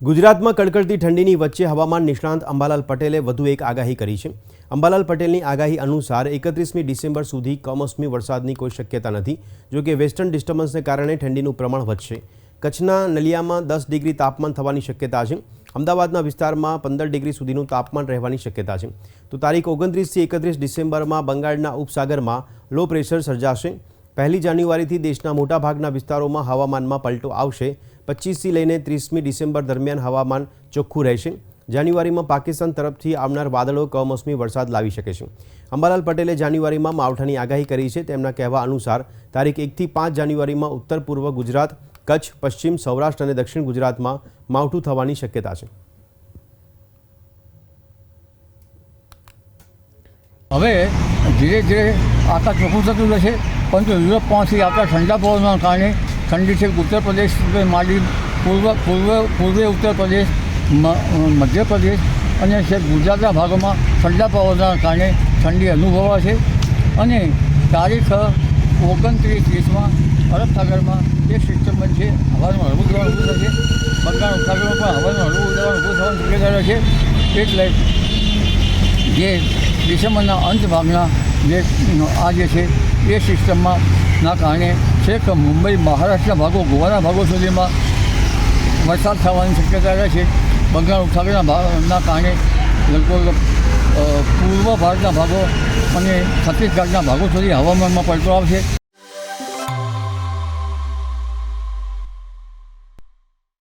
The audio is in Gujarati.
ગુજરાતમાં કડકડતી ઠંડીની વચ્ચે હવામાન નિષ્ણાંત અંબાલાલ પટેલે વધુ એક આગાહી કરી છે. અંબાલાલ પટેલની આગાહી અનુસાર એકત્રીસમી ડિસેમ્બર સુધી કમોસમી વરસાદની કોઈ શક્યતા નથી, જો કે વેસ્ટર્ન ડિસ્ટર્બન્સને કારણે ઠંડીનું પ્રમાણ વધશે. કચ્છના નલિયામાં દસ ડિગ્રી તાપમાન થવાની શક્યતા છે. અમદાવાદના વિસ્તારમાં પંદર ડિગ્રી સુધીનું તાપમાન રહેવાની શક્યતા છે. તો તારીખ ઓગણત્રીસથી એકત્રીસ ડિસેમ્બરમાં બંગાળના ઉપસાગરમાં લો પ્રેશર સર્જાશે. પહેલી જાન્યુઆરીથી દેશના મોટાભાગના વિસ્તારોમાં હવામાનમાં પલટો આવશે. પચીસથી લઈને ત્રીસમી ડિસેમ્બર દરમિયાન હવામાન ચોખ્ખું રહેશે. જાન્યુઆરીમાં પાકિસ્તાન તરફથી આવનાર વાદળો કમોસમી વરસાદ લાવી શકે છે. અંબાલાલ પટેલે જાન્યુઆરીમાં માવઠાની આગાહી કરી છે. તેમના કહેવા અનુસાર, તારીખ એકથી પાંચ જાન્યુઆરીમાં ઉત્તર પૂર્વ ગુજરાત, કચ્છ, પશ્ચિમ સૌરાષ્ટ્ર અને દક્ષિણ ગુજરાતમાં માવઠું થવાની શક્યતા છે. હવે ધીરે ધીરે આકાશ ચોખ્ખું થતું રહેશે, પરંતુ યુરોપમાંથી આવતા ઠંડા પવનના કારણે ઠંડી છે. ઉત્તર પ્રદેશ, માંડી, પૂર્વ પૂર્વ, પૂર્વે ઉત્તર પ્રદેશ મધ્યપ્રદેશ અને છે ગુજરાતના ભાગોમાં ઠંડા પવનના કારણે ઠંડી અનુભવાશે. અને તારીખ ઓગણત્રીસ ત્રીસમાં અરબ સાગરમાં એક સિસ્ટમ બનશે હવાનું હળવું દબાણ ઊભું થશે. બંગાળ ઉપસાગરમાં પણ હવાનું હળવું દબાણ ઊભું થવાની શક્યતા રહેશે એટલે જે ડિસેમ્બરના અંત ભાગના જે આ જે છે, એ સિસ્ટમમાં ના કારણે છેક મુંબઈ, મહારાષ્ટ્રના ભાગો, ગોવાના ભાગો સુધીમાં વરસાદ થવાની શક્યતા રહે છે. બંગાળ ઉપસાગરના ભાગના કારણે લગભગ પૂર્વ ભારતના ભાગો અને છત્તીસગઢના ભાગો સુધી હવામાનમાં પલટો આવશે.